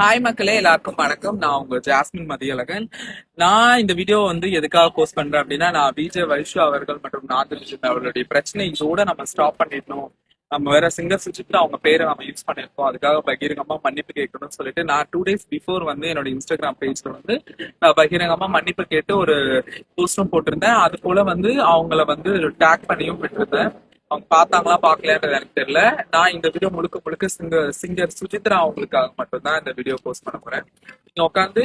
Hi மக்களே எல்லாருக்கும் வணக்கம். நான் உங்க ஜாஸ்மின் மதியழகன். நான் இந்த வீடியோ வந்து எதுக்காக போஸ்ட் பண்றேன் அப்படின்னா நான் விஜய் வைஷு அவர்கள் மற்றும் நாதில் அவர்களுடைய பிரச்சனை இதோட நம்ம ஸ்டாப் பண்ணிடணும். நம்ம வேற சிங்கர் சுச்சிட்டு அவங்க பேரை நம்ம யூஸ் பண்ணிருக்கோம் அதுக்காக பகிரங்கமா மன்னிப்பு கேட்கணும்னு சொல்லிட்டு நான் டூ டேஸ் பிஃபோர் வந்து என்னோட இன்ஸ்டாகிராம் பேஜ்ல வந்து நான் பகிரங்கமா மன்னிப்பு கேட்டு ஒரு போஸ்டும் போட்டிருந்தேன். அது போல வந்து அவங்கள வந்து டேக் பண்ணியும் விட்டுருந்தேன். அவங்க பார்த்தாங்களா பார்க்கலன்றது எனக்கு தெரியல. நான் இந்த வீடியோ முழுக்க முழுக்க சிங்கர் சிங்கர் சுஜித்ரா அவங்களுக்காக மட்டும்தான் இந்த வீடியோ போஸ்ட் பண்ண போறேன். நீங்க உட்காந்து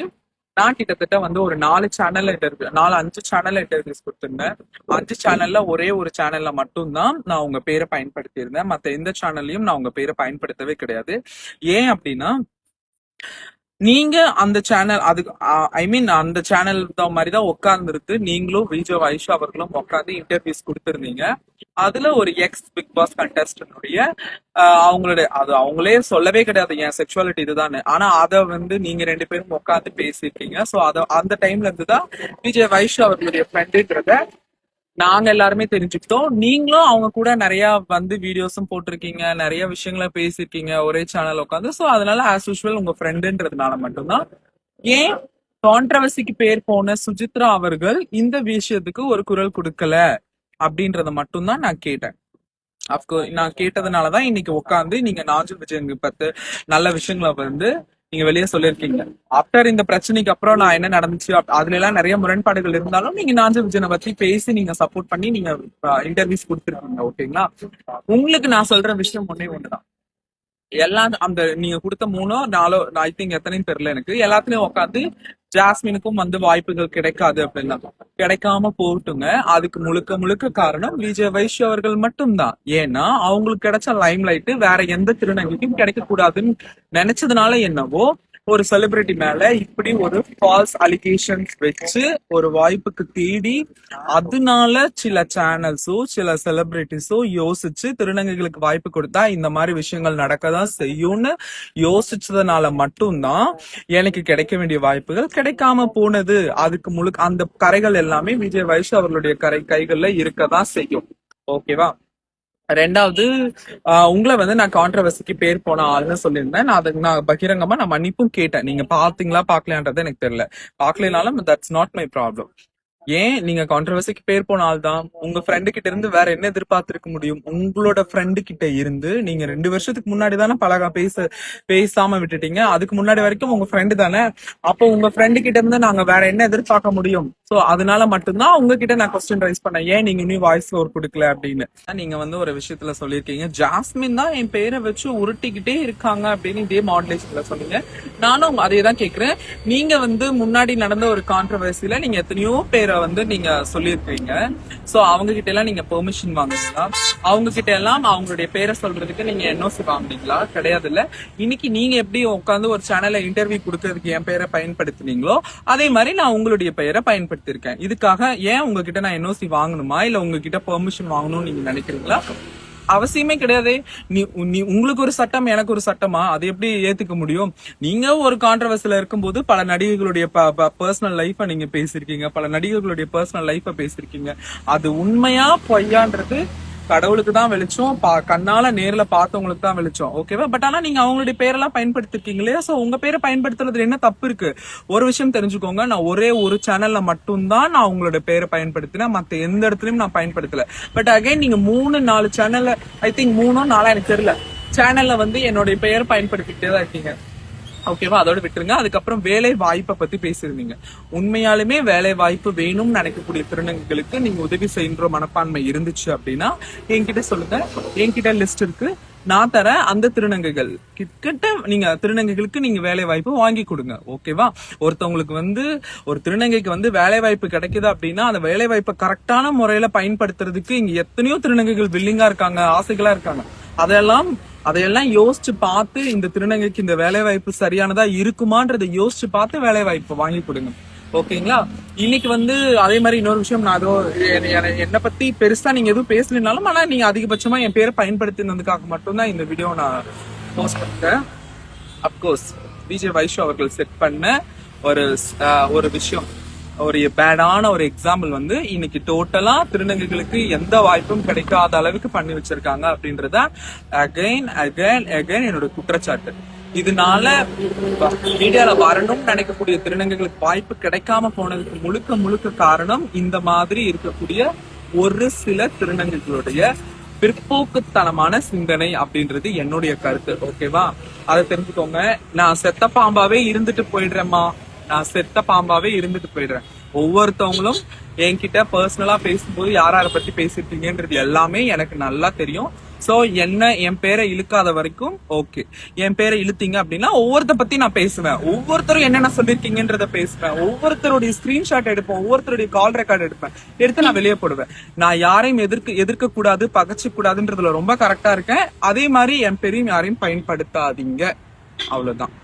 நான் கிட்டத்தட்ட வந்து ஒரு நாலு சேனல்ல இன்டர்வியூ நாலு அஞ்சு சேனல்ல இன்டர்வியூஸ் கொடுத்திருந்தேன். அஞ்சு சேனல்ல ஒரே ஒரு சேனல்ல மட்டும்தான் நான் உங்க பேரை பயன்படுத்தி இருந்தேன் மத்த எந்த சேனல்லையும் நான் உங்க பேரை பயன்படுத்தவே கிடையாது. ஏன் அப்படின்னா நீங்க அந்த சேனல் அது ஐ மீன் அந்த சேனல் மாதிரி தான் உட்கார்ந்துருக்கு. நீங்களும் விஜய் வைஷா அவர்களும் உட்காந்து இன்டர்வியூஸ் கொடுத்துருந்தீங்க. அதுல ஒரு எக்ஸ் பிக் பாஸ் கண்டஸ்டனுடைய அவங்களுடைய அது அவங்களே சொல்லவே கிடையாது. என் செக்ஷுவாலிட்டி இதுதான் ஆனா அதை வந்து நீங்க ரெண்டு பேரும் உட்காந்து பேசியிருக்கீங்க. ஸோ அத அந்த டைம்ல இருந்து தான் விஜய் வைஷா அவர்களுடைய ஃப்ரெண்டுன்றத நாங்க எல்லாருமே தெரிஞ்சுக்கிட்டோம். நீங்களும் அவங்க கூட நிறைய வந்து வீடியோஸும் போட்டிருக்கீங்க. நிறைய விஷயங்கள பேசியிருக்கீங்க. ஒரே சேனல் உட்காந்து. சோ அதனால ஆஸ் யூஷுவல் உங்க ஃப்ரெண்டுன்றதுனால மட்டும்தான். ஏன்? கான்ட்ரவர்சிக்கு பேர் போன சுஜித்ரா அவர்கள் இந்த விஷயத்துக்கு ஒரு குரல் கொடுக்கல. அப்படின்றத மட்டும்தான் நான் கேட்டேன். அப்கோ நான் கேட்டதுனாலதான் இன்னைக்கு உட்காந்து நீங்க நாஜு விஜயங்க பத்து நல்ல விஷயங்களை வந்து நீங்க வெளியே சொல்லியிருக்கீங்க. ஆஃப்டர் இந்த பிரச்சனைக்கு அப்புறம் நான் என்ன நடந்துச்சு? அதுல எல்லாம் நிறைய முரண்பாடுகள் இருந்தாலும் நீங்க நாஞ்ச விஜயனை பத்தி பேசி நீங்க சப்போர்ட் பண்ணி நீங்க இன்டர்வியூஸ் கொடுத்துருக்கீங்க ஓகேங்களா? உங்களுக்கு நான் சொல்ற விஷயம் ஒன்னே ஒண்ணுதான். எல்லாம் அந்த நீங்க கொடுத்த மூணோ நாலோ ஐ திங்க் எத்தனையும் தெரியல எனக்கு. எல்லாத்துலயும் உட்காந்து ஜாஸ்மினுக்கும் வந்து வாய்ப்புகள் கிடைக்காது அப்படின்னா கிடைக்காம போட்டுங்க அதுக்கு முழுக்க முழுக்க காரணம் விஜய் வைஷ்ய அவர்கள் மட்டும்தான். ஏன்னா அவங்களுக்கு கிடைச்ச லைம் லைட் வேற எந்த திருநங்கைக்கும் கிடைக்க கூடாதுன்னு நினைச்சதுனால என்னவோ ஒரு செலிபிரிட்டி மேல இப்படி ஒரு ஃபால்ஸ் அலிகேஷன்ஸ் வச்சு ஒரு வாய்ப்புக்கு தேடி அதனால சில சேனல்ஸோ சில செலிபிரிட்டிஸோ யோசிச்சு திருநங்கைகளுக்கு வாய்ப்பு கொடுத்தா இந்த மாதிரி விஷயங்கள் நடக்கதான் செய்யும்னு யோசிச்சதுனால மட்டும்தான் எனக்கு கிடைக்க வேண்டிய வாய்ப்புகள் கிடைக்காம போனது. அதுக்கு முழுக்க அந்த கரைகள் எல்லாமே விஜய் வயசு அவர்களுடைய கரை கைகள்ல இருக்கதான் செய்யும். ஓகேவா? ரெண்டாவது ஆஹ் உங்களை வந்து நான் கான்ட்ரவர்சிக்கு பேர் போன ஆள்னு சொல்லியிருந்தேன். நான் அதுக்கு நான் பகிரங்கமா நான் மன்னிப்பும் கேட்டேன். நீங்க பாத்தீங்களா பாக்கலையான்றது எனக்கு தெரியல. பாக்கலைனாலும் தட்ஸ் நாட் மை ப்ராப்ளம் ஏன் நீங்க கான்ட்ரவர்சிக்கு பேர் போன ஆள் தான் உங்க ஃப்ரெண்டு கிட்ட இருந்து வேற என்ன எதிர்பார்த்திருக்க முடியும்? உங்களோட ஃப்ரெண்டு கிட்ட இருந்து நீங்க ரெண்டு வருஷத்துக்கு முன்னாடி தானே பழக பேச பேசாம விட்டுட்டீங்க. அதுக்கு முன்னாடி வரைக்கும் உங்க ஃப்ரெண்டு தானே. அப்போ உங்க ஃப்ரெண்டு கிட்ட இருந்து நாங்க வேற என்ன எதிர்பார்க்க முடியும்? சோ அதனால மட்டும்தான் உங்ககிட்ட நான் கொஸ்டின் ரைஸ் பண்ணேன். ஏன் நீங்க இன்னும் வாய்ஸ் ஓவர் கொடுக்கல அப்படின்னு? நீங்க வந்து ஒரு விஷயத்துல சொல்லியிருக்கீங்க. ஜாஸ்மின் தான் என் பேரை வச்சு உருட்டிக்கிட்டே இருக்காங்க அப்படின்னு இதே மாடுலேஷன்ல சொன்னீங்க. நானும் அதே தான் கேக்குறேன். நீங்க வந்து முன்னாடி நடந்த ஒரு கான்ட்ரவர்சில நீங்க எத்தனையோ பேர் வந்து நீங்க சொல்லியிருக்கீங்க. சோ அவங்க கிட்ட எல்லாம் நீங்க பெர்மிஷன் வாங்குறீங்களா அவங்க கிட்ட எல்லாம் அவங்களுடைய பேரை சொல்றதுக்கு நீங்க என்ஓசி வாங்குனீங்களா? கிடையாது இல்ல இன்னைக்கு நீங்க எப்படி உட்காந்து ஒரு சேனல்ல இன்டர்வியூ கொடுக்கறதுக்கு என் பேரை பயன்படுத்துனீங்களோ அதே மாதிரி நான் உங்களுடைய பெயரை பயன்படுத்தியிருக்கேன். இதுக்காக ஏன் உங்ககிட்ட நான் என்ஓசி வாங்கணுமா? இல்ல உங்ககிட்ட பெர்மிஷன் வாங்கணும்னு நீங்க நினைக்கிறீங்களா? அவசியமே கிடையாது. நீ நீ உங்களுக்கு ஒரு சட்டம் எனக்கு ஒரு சட்டமா? அதை எப்படி ஏத்துக்க முடியும்? நீங்க ஒரு கான்ட்ரவர்சில இருக்கும்போது பல நடிகைகளுடைய பர்சனல் லைஃப நீங்க பேசியிருக்கீங்க. பல நடிகர்களுடைய பர்சனல் லைஃப பேசியிருக்கீங்க. அது உண்மையா பொய்யான்றது கடவுளுக்கு தான் வெளிச்சம் பா- கண்ணால நேர்ல பார்த்தவங்களுக்கு தான் வெளிச்சம் ஓகேவா பட் ஆனா நீங்க அவங்களுடைய பேரெல்லாம் பயன்படுத்திருக்கீங்க இல்லையா? சோ உங்க பேரை பயன்படுத்துறதுல என்ன தப்பு இருக்கு? ஒரு விஷயம் தெரிஞ்சுக்கோங்க. நான் ஒரே ஒரு சேனல்ல மட்டும்தான் நான் உங்களோட பேரை பயன்படுத்தினேன். மத்த எந்த இடத்துலயும் நான் பயன்படுத்தல. பட் அகைன் நீங்க மூணு நாலு சேனல்ல ஐ திங்க் மூணோ நாலா எனக்கு தெரியல. சேனல்ல வந்து என்னுடைய பெயர் பயன்படுத்திக்கிட்டே தான் இருக்கீங்க. ஓகேவா அதோட விட்டுருங்க. அதுக்கப்புறம் வேலை வாய்ப்பை பத்தி பேசியிருந்தீங்க. உண்மையாலுமே வேலை வாய்ப்பு வேணும்னு நினைக்கக்கூடிய திருநங்கைகளுக்கு நீங்க உதவி செய்கிற மனப்பான்மை இருந்துச்சு அப்படின்னா என்கிட்ட சொல்லுங்க. என்கிட்ட லிஸ்ட் இருக்கு. நான் தரேன் அந்த திருநங்கைகள் கிட்ட நீங்க திருநங்கைகளுக்கு நீங்க வேலை வாய்ப்பு வாங்கி கொடுங்க. ஓகேவா ஒருத்தவங்களுக்கு வந்து ஒரு திருநங்கைக்கு வந்து வேலை வாய்ப்பு கிடைக்குது அப்படின்னா அந்த வேலை வாய்ப்பை கரெக்டான முறையில பயன்படுத்துறதுக்கு இங்க எத்தனையோ திருநங்கைகள் வில்லிங்கா இருக்காங்க ஆசைகளா இருக்காங்க. அதெல்லாம் அதையெல்லாம் யோசிச்சு பார்த்து இந்த திருநங்கைக்கு இந்த வேலை வாய்ப்பு சரியானதா இருக்குமான்றதை யோசிச்சு பார்த்து வேலை வாய்ப்பு வாங்கி கொடுங்க. ஓகேங்களா? இன்னைக்கு வந்து அதே மாதிரி இன்னொரு விஷயம் நான் அதோ என்னை பத்தி பெருசா நீங்க எதுவும் பேசலனாலும் ஆனா நீங்க அதிகபட்சமா என் பேரை பயன்படுத்தினதுக்காக மட்டும்தான் இந்த வீடியோ நான் போஸ்ட் பண்ணிட்டேன் அப்கோர்ஸ் விஜய் வைஷோ அவர்கள் செட் பண்ண ஒரு ஒரு விஷயம். ஒரு பேடான ஒரு எக்ஸாம்பிள் வந்து இன்னைக்கு டோட்டலா திருநங்கைகளுக்கு எந்த வாய்ப்பும் கிடைக்காத அளவுக்கு பண்ணி வச்சிருக்காங்க அப்படின்றத அகைன் அகைன் அகைன் என்னோட குற்றச்சாட்டு. இதனால மீடியால வரணும்னு நினைக்கக்கூடிய திருநங்கைகளுக்கு வாய்ப்பு கிடைக்காம போனதுக்கு முழுக்க முழுக்க காரணம் இந்த மாதிரி இருக்கக்கூடிய ஒரு சில திருநங்கைகளுடைய பிற்போக்குத்தனமான சிந்தனை அப்படின்றது என்னுடைய கருத்து. ஓகேவா அதை தெரிஞ்சுக்கோங்க. நான் செத்த பாம்பாவே இருந்துட்டு போயிடுறேம்மா. நான் செத்த பாம்பாவே இருந்துட்டு போயிடுறேன். ஒவ்வொருத்தவங்களும் என்கிட்ட பர்சனலா பேசும்போது யார் யாரை பத்தி பேசிருக்கீங்கன்றது எல்லாமே எனக்கு நல்லா தெரியும். சோ என்ன என் பேரை இழுக்காத வரைக்கும் ஓகே என் பேரை இழுத்தீங்க அப்படின்னா ஒவ்வொருத்த பத்தி நான் பேசுவேன். ஒவ்வொருத்தரும் என்னென்ன சொல்லிருக்கீங்கன்றத பேசுவேன். ஒவ்வொருத்தருடைய ஸ்கிரீன்ஷாட் எடுப்பேன். ஒவ்வொருத்தருடைய கால் ரெக்கார்ட் எடுப்பேன். எடுத்து நான் வெளியே போடுவேன். நான் யாரையும் எதிர்க்க எதிர்க்க கூடாது பகச்சு கூடாதுன்றதுல ரொம்ப கரெக்டா இருக்கேன். அதே மாதிரி என் பெரியும் யாரையும் பயன்படுத்தாதீங்க. அவ்வளவுதான்.